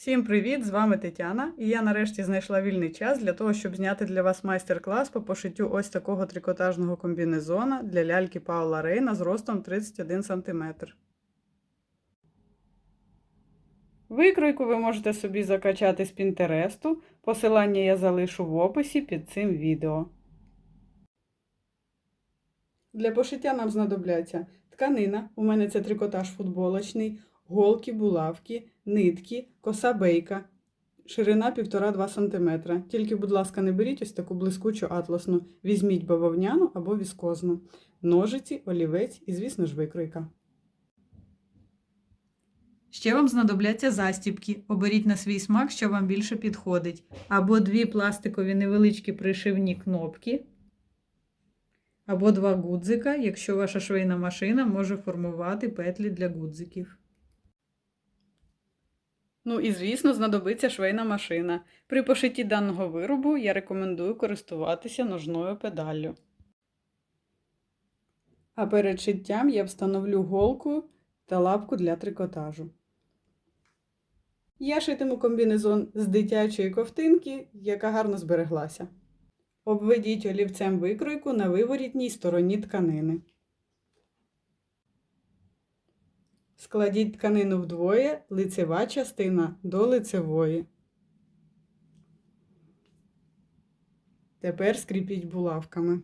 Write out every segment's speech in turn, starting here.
Всім привіт! З вами Тетяна, і я нарешті знайшла вільний час для того, щоб зняти для вас майстер-клас по пошиттю ось такого трикотажного комбінезона для ляльки Паула Рейна з ростом 31 см. Викройку ви можете собі закачати з Пінтересту. Посилання я залишу в описі під цим відео. Для пошиття нам знадобляться тканина, у мене це трикотаж футболочний, голки, булавки, нитки, коса бейка, ширина 1,5-2 см. Тільки, будь ласка, не беріть ось таку блискучу атласну. Візьміть бавовняну або віскозну, ножиці, олівець і, звісно ж, викройка. Ще вам знадобляться застібки. Оберіть на свій смак, що вам більше підходить. Або дві пластикові невеличкі пришивні кнопки. Або два гудзика, якщо ваша швейна машина може формувати петлі для гудзиків. Ну і, звісно, знадобиться швейна машина. При пошитті даного виробу я рекомендую користуватися ножною педаллю. А перед шиттям я встановлю голку та лапку для трикотажу. Я шитиму комбінезон з дитячої ковтинки, яка гарно збереглася. Обведіть олівцем викройку на виворітній стороні тканини. Складіть тканину вдвоє, лицева частина до лицевої. Тепер скріпіть булавками.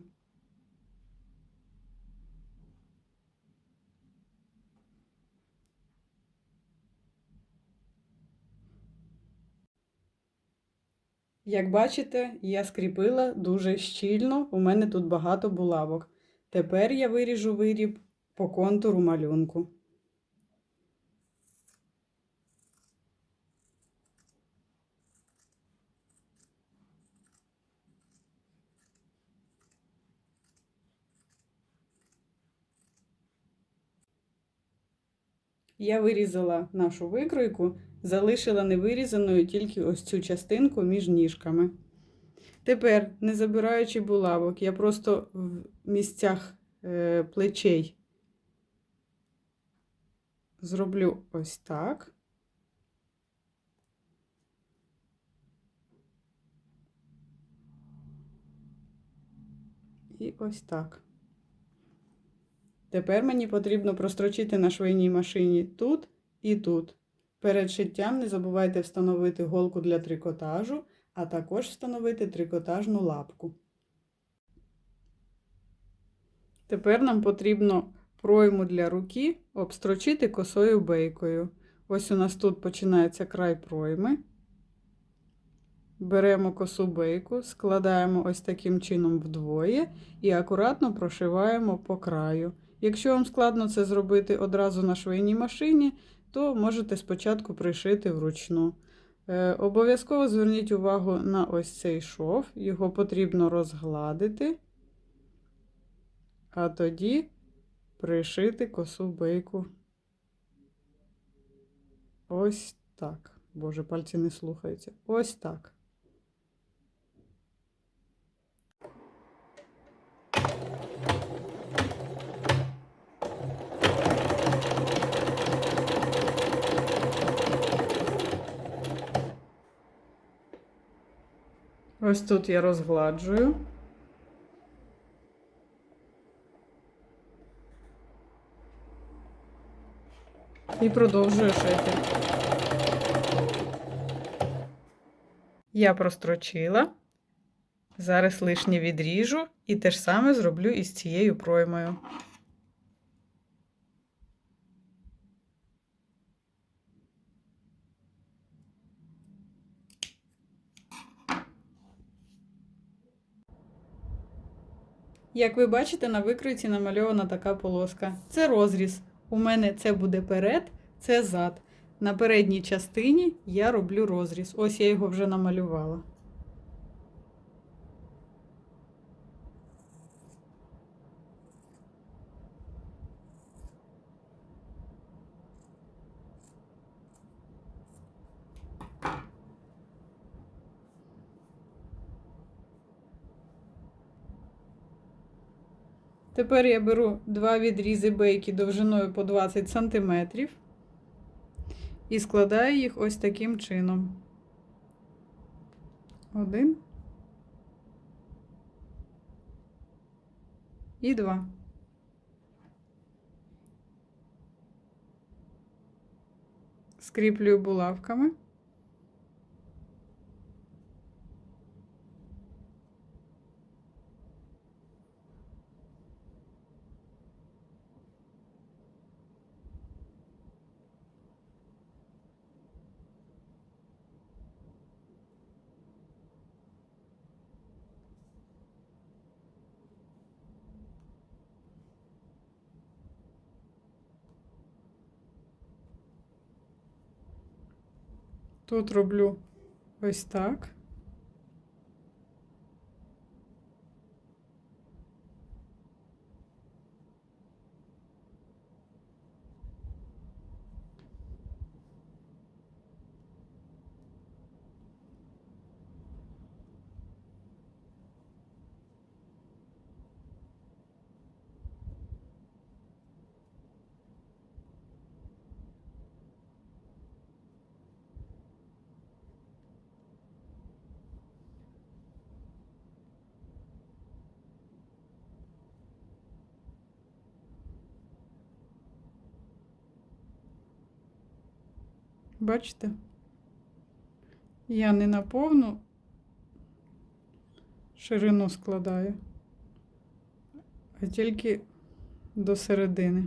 Як бачите, я скріпила дуже щільно, у мене тут багато булавок. Тепер я виріжу виріб по контуру малюнку. Я вирізала нашу викройку, залишила невирізаною тільки ось цю частинку між ніжками. Тепер, не забираючи булавок, я просто в місцях е, плечей зроблю ось так. І ось так. Тепер мені потрібно прострочити на швейній машині тут і тут. Перед шиттям не забувайте встановити голку для трикотажу, а також встановити трикотажну лапку. Тепер нам потрібно пройму для руки обстрочити косою бейкою. Ось у нас тут починається край пройми. Беремо косу бейку, складаємо ось таким чином вдвоє і акуратно прошиваємо по краю. Якщо вам складно це зробити одразу на швейній машині, то можете спочатку пришити вручну. Е, обов'язково зверніть увагу на ось цей шов, його потрібно розгладити, а тоді пришити косу бейку. Ось так. Боже, пальці не слухаються. Ось так. Ось тут я розгладжую. І продовжую шити. Я прострочила. Зараз лишнє відріжу і те ж саме зроблю із цією проймою. Як ви бачите, на викройці намальована така полоска. Це розріз. У мене це буде перед, це зад. На передній частині я роблю розріз. Ось я його вже намалювала. Тепер я беру два відрізи бейки довжиною по 20 см. і складаю їх ось таким чином. Один. І два. Скріплюю булавками. Тут роблю ось так. Бачите? Я не на повну ширину складаю, а тільки до середини.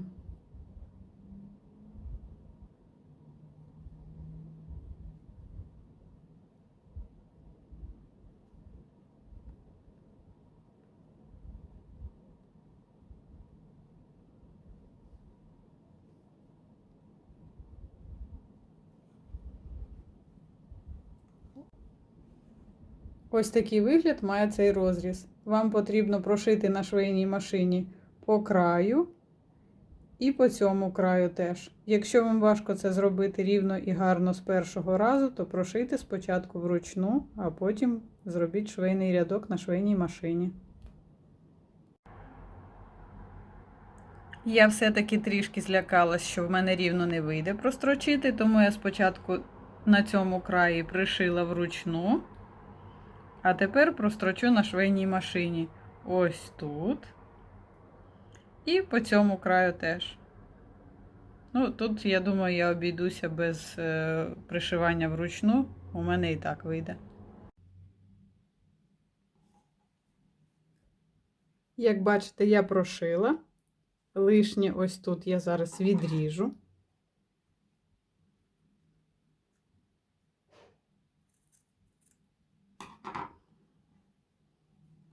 Ось такий вигляд має цей розріз. Вам потрібно прошити на швейній машині по краю і по цьому краю теж. Якщо вам важко це зробити рівно і гарно з першого разу, то прошийте спочатку вручну, а потім зробіть швейний рядок на швейній машині. Я все-таки трішки злякалась, що в мене рівно не вийде прострочити, тому я спочатку на цьому краї пришила вручну. А тепер прострочу на швейній машині. Ось тут. І по цьому краю теж. Ну, тут, я думаю, я обійдуся без е, пришивання вручну. У мене і так вийде. Як бачите, я прошила. Лишнє ось тут я зараз відріжу.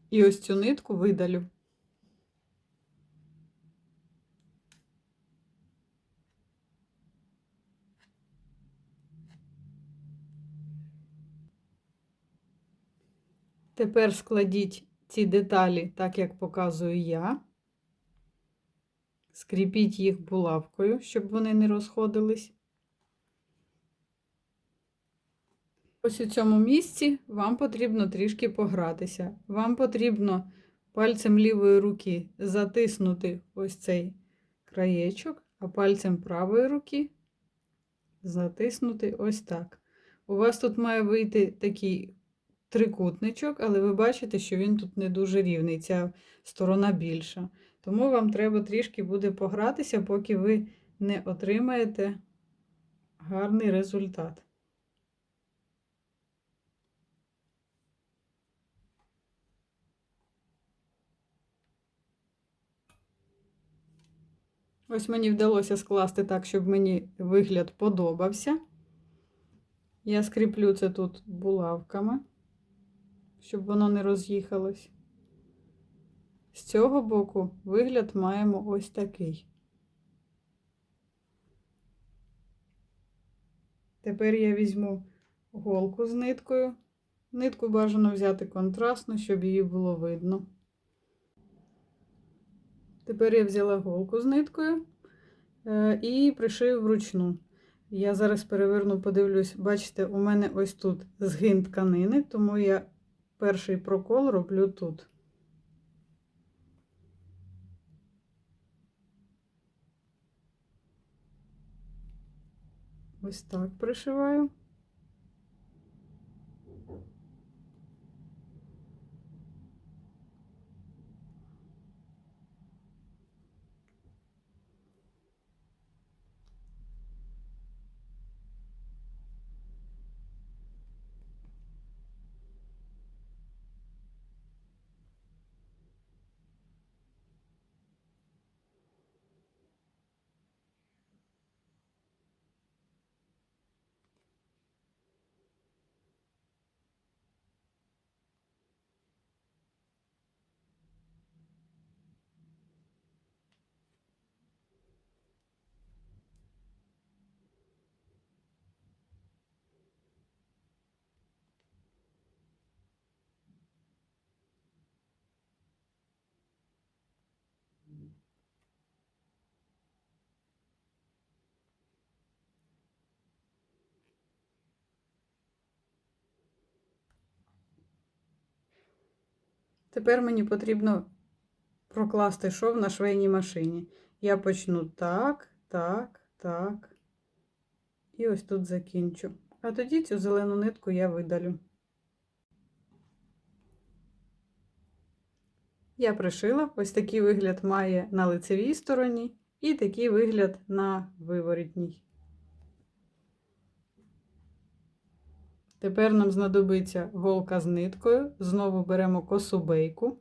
І ось цю нитку видалю. Тепер складіть ці деталі так, як показую я. Скріпіть їх булавкою, щоб вони не розходились. Ось у цьому місці вам потрібно трішки погратися. Вам потрібно пальцем лівої руки затиснути ось цей краєчок, а пальцем правої руки затиснути ось так. У вас тут має вийти такий трикутничок, але ви бачите, що він тут не дуже рівний, ця сторона більша. Тому вам треба трішки буде погратися, поки ви не отримаєте гарний результат. Ось мені вдалося скласти так, щоб мені вигляд подобався. Я скріплю це тут булавками, щоб воно не роз'їхалось. З цього боку вигляд маємо ось такий. Тепер я візьму голку з ниткою. Нитку бажано взяти контрастну, щоб її було видно. Тепер я взяла голку з ниткою е, і пришию вручну. Я зараз переверну, подивлюсь, бачите, у мене ось тут згин тканини, тому я перший прокол роблю тут. Ось так пришиваю. Тепер мені потрібно прокласти шов на швейній машині. Я почну так, так, так. І ось тут закінчу. А тоді цю зелену нитку я видалю. Я пришила, ось такий вигляд має на лицевій стороні і такий вигляд на виворітній. Тепер нам знадобиться голка з ниткою. Знову беремо косу бейку.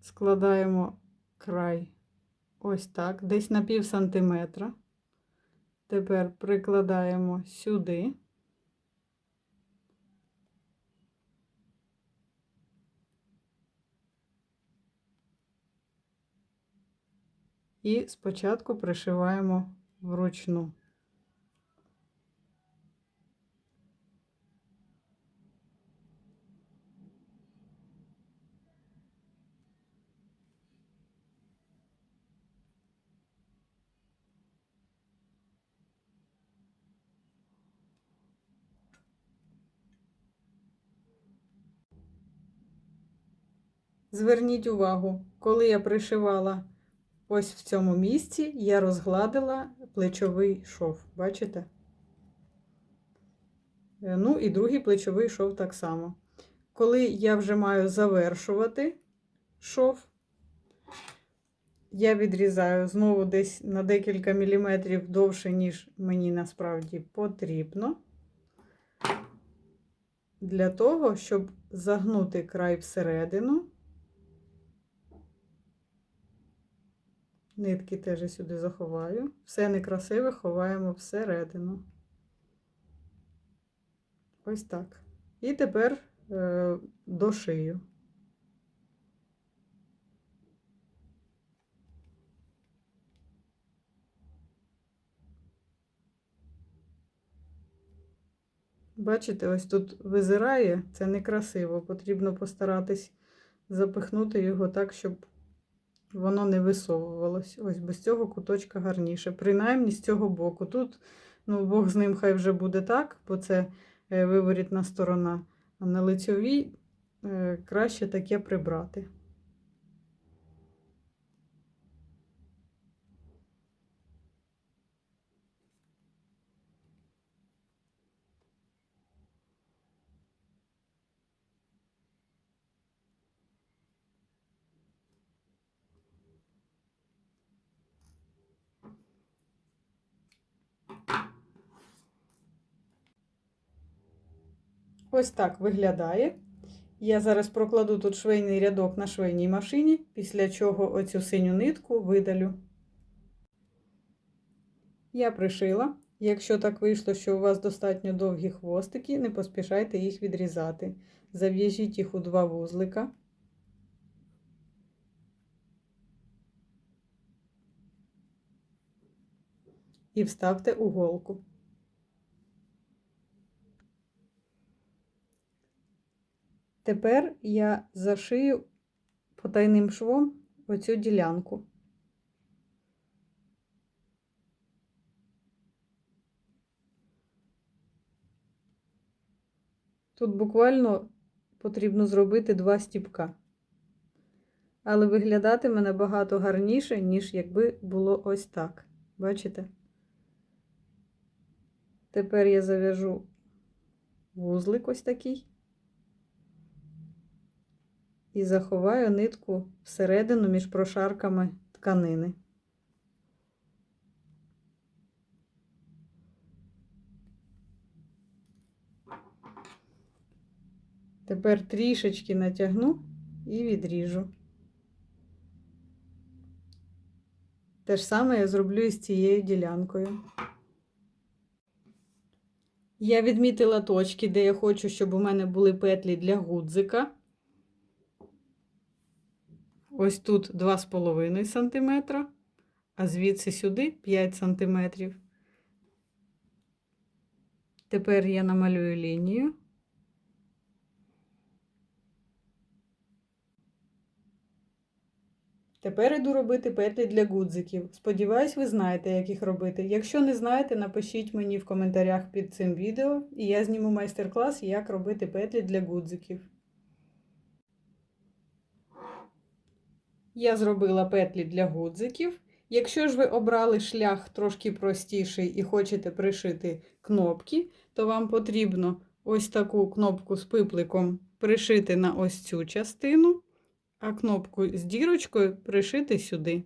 Складаємо край ось так, десь на пів сантиметра. Тепер прикладаємо сюди. І спочатку пришиваємо вручну. Зверніть увагу, коли я пришивала ось в цьому місці, я розгладила плечовий шов. Бачите? Е, Ну і другий плечовий шов так само. Коли я вже маю завершувати шов, я відрізаю знову десь на декілька міліметрів довше, ніж мені насправді потрібно. Для того, щоб загнути край всередину. Нитки теж сюди заховаю. Все некрасиве ховаємо всередину. Ось так. І тепер е, дошию. Бачите, ось тут визирає, це некрасиво. Потрібно постаратись запихнути його так, щоб воно не висовувалось. Ось без цього куточка гарніше. Принаймні з цього боку. Тут, ну, Бог з ним хай вже буде так, бо це е, виворітна сторона. А на лицьовій е, краще таке прибрати. Ось так виглядає. Я зараз прокладу тут швейний рядок на швейній машині, після чого оцю синю нитку видалю. Я пришила. Якщо так вийшло, що у вас достатньо довгі хвостики, не поспішайте їх відрізати. Зав'яжіть їх у два вузлика. І вставте у голку. Тепер я зашию потайним швом оцю ділянку. Тут буквально потрібно зробити два стіпка. але виглядатиме набагато гарніше, ніж якби було ось так. Бачите? Тепер я зав'яжу вузлик ось такий і заховаю нитку всередину між прошарками тканини. Тепер трішечки натягну і відріжу. Те ж саме я зроблю і з цією ділянкою. Я відмітила точки, де я хочу, щоб у мене були петлі для гудзика. Ось тут 2,5 см, а звідси сюди 5 см. Тепер я намалюю лінію. Тепер іду робити петлі для гудзиків. Сподіваюсь, ви знаєте, як їх робити. Якщо не знаєте, напишіть мені в коментарях під цим відео, і я зніму майстер-клас, як робити петлі для гудзиків. Я зробила петлі для гудзиків. Якщо ж ви обрали шлях трошки простіший і хочете пришити кнопки, то вам потрібно ось таку кнопку з пипликом пришити на ось цю частину а кнопку з дірочкою пришити сюди.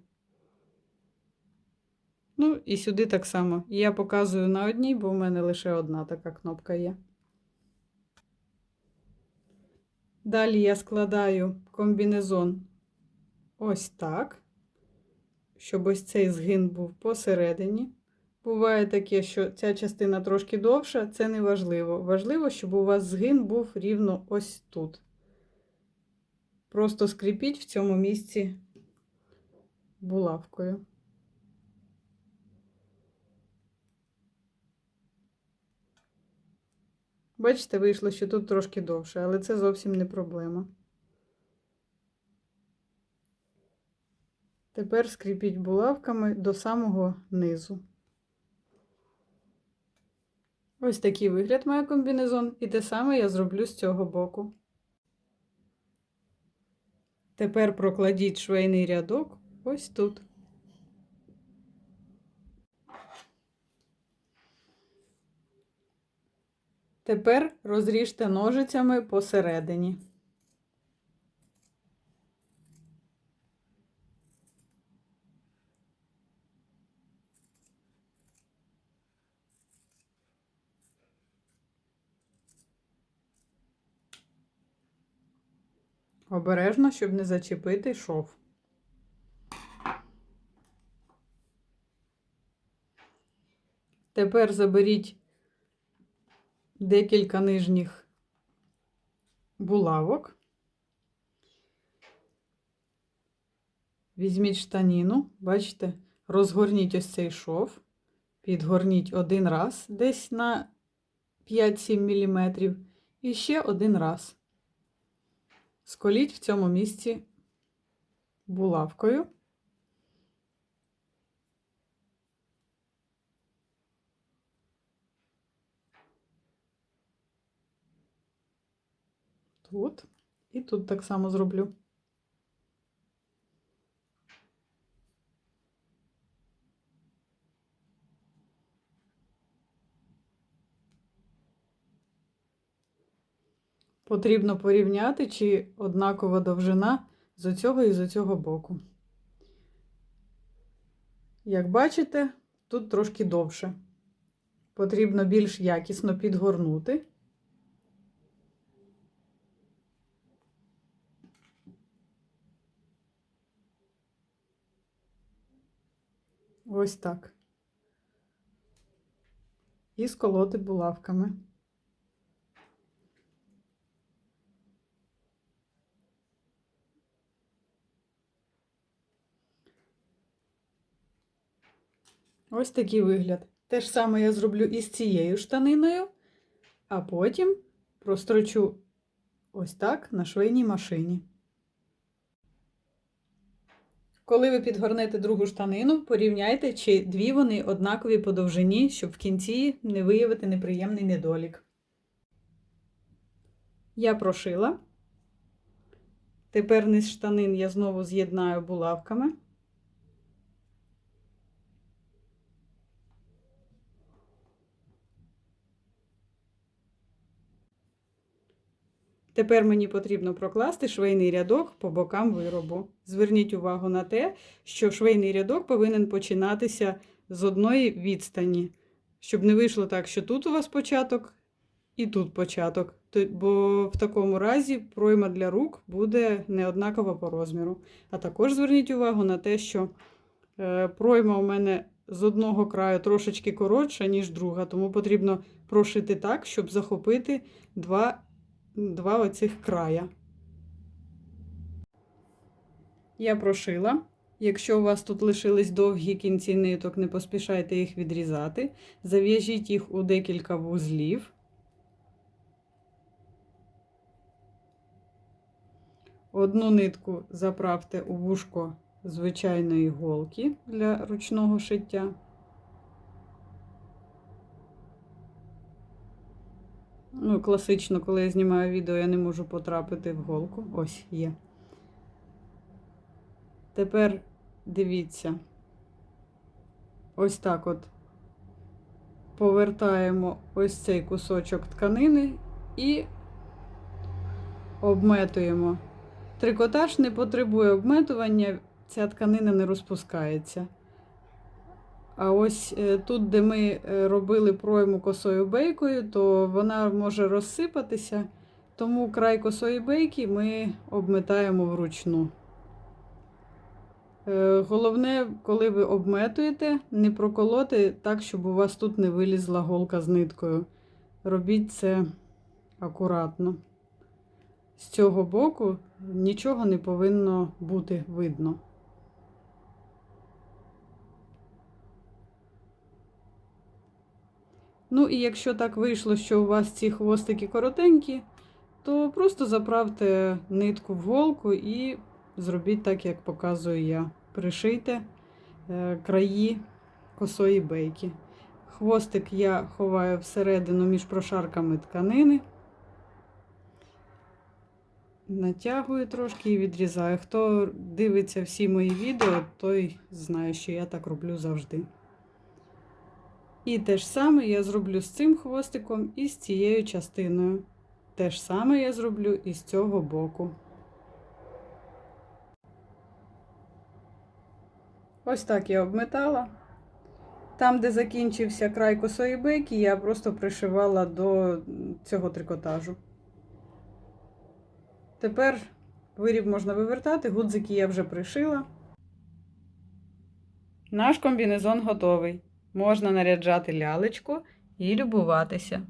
Ну, і сюди так само. Я показую на одній, бо в мене лише одна така кнопка є. Далі я складаю комбінезон ось так, щоб ось цей згин був посередині. Буває таке, що ця частина трошки довша, це не важливо. Важливо, щоб у вас згин був рівно ось тут. Просто скріпіть в цьому місці булавкою. Бачите, вийшло, що тут трошки довше, але це зовсім не проблема. Тепер скріпіть булавками до самого низу. Ось такий вигляд має комбінезон, і те саме я зроблю з цього боку. Тепер прокладіть швейний рядок ось тут. Тепер розріжте ножицями посередині. Обережно, щоб не зачепити шов. Тепер заберіть декілька нижніх булавок. Візьміть штаніну, бачите, розгорніть ось цей шов, підгорніть один раз десь на 5-7 мм і ще один раз. Сколіть в цьому місці булавкою. Тут і тут так само зроблю. Потрібно порівняти, чи однакова довжина з оцього і з оцього боку. Як бачите, тут трошки довше. Потрібно більш якісно підгорнути. Ось так. І сколоти булавками. Ось такий вигляд. Те ж саме я зроблю і з цією штаниною, а потім прострочу ось так на швейній машині. Коли ви підгорнете другу штанину, порівняйте, чи дві вони однакові по довжині, щоб в кінці не виявити неприємний недолік. Я прошила. Тепер низ штанин я знову з'єднаю булавками. Тепер мені потрібно прокласти швейний рядок по бокам виробу. Зверніть увагу на те, що швейний рядок повинен починатися з одної відстані, щоб не вийшло так, що тут у вас початок і тут початок. Бо в такому разі пройма для рук буде неоднакова по розміру. А також зверніть увагу на те, що е, пройма у мене з одного краю трошечки коротша, ніж друга, тому потрібно прошити так, щоб захопити два, два оцих края. Я прошила. Якщо у вас тут лишились довгі кінці ниток, не поспішайте їх відрізати. Зав'яжіть їх у декілька вузлів. Одну нитку заправте у вушко звичайної голки для ручного шиття. Ну, класично, коли я знімаю відео, я не можу потрапити в голку. Ось є. Тепер дивіться. Ось так от повертаємо ось цей кусочок тканини і обметуємо. Трикотаж не потребує обметування, ця тканина не розпускається. А ось е, тут, де ми е, робили пройму косою бейкою, то вона може розсипатися, тому край косої бейки ми обметаємо вручну. Е, Головне, коли ви обметуєте, не проколоти так, щоб у вас тут не вилізла голка з ниткою. Робіть це акуратно. З цього боку нічого не повинно бути видно. Ну і якщо так вийшло, що у вас ці хвостики коротенькі, то просто заправте нитку в голку і зробіть так, як показую я. Пришийте е, краї косої бейки. Хвостик я ховаю всередину між прошарками тканини. Натягую трошки і відрізаю. Хто дивиться всі мої відео, той знає, що я так роблю завжди. І те ж саме я зроблю з цим хвостиком і з цією частиною. Те ж саме я зроблю і з цього боку. Ось так я обметала. Там, де закінчився край косої бейки, я просто пришивала до цього трикотажу. Тепер виріб можна вивертати, гудзики я вже пришила. Наш комбінезон готовий. Можна наряджати лялечку і любуватися.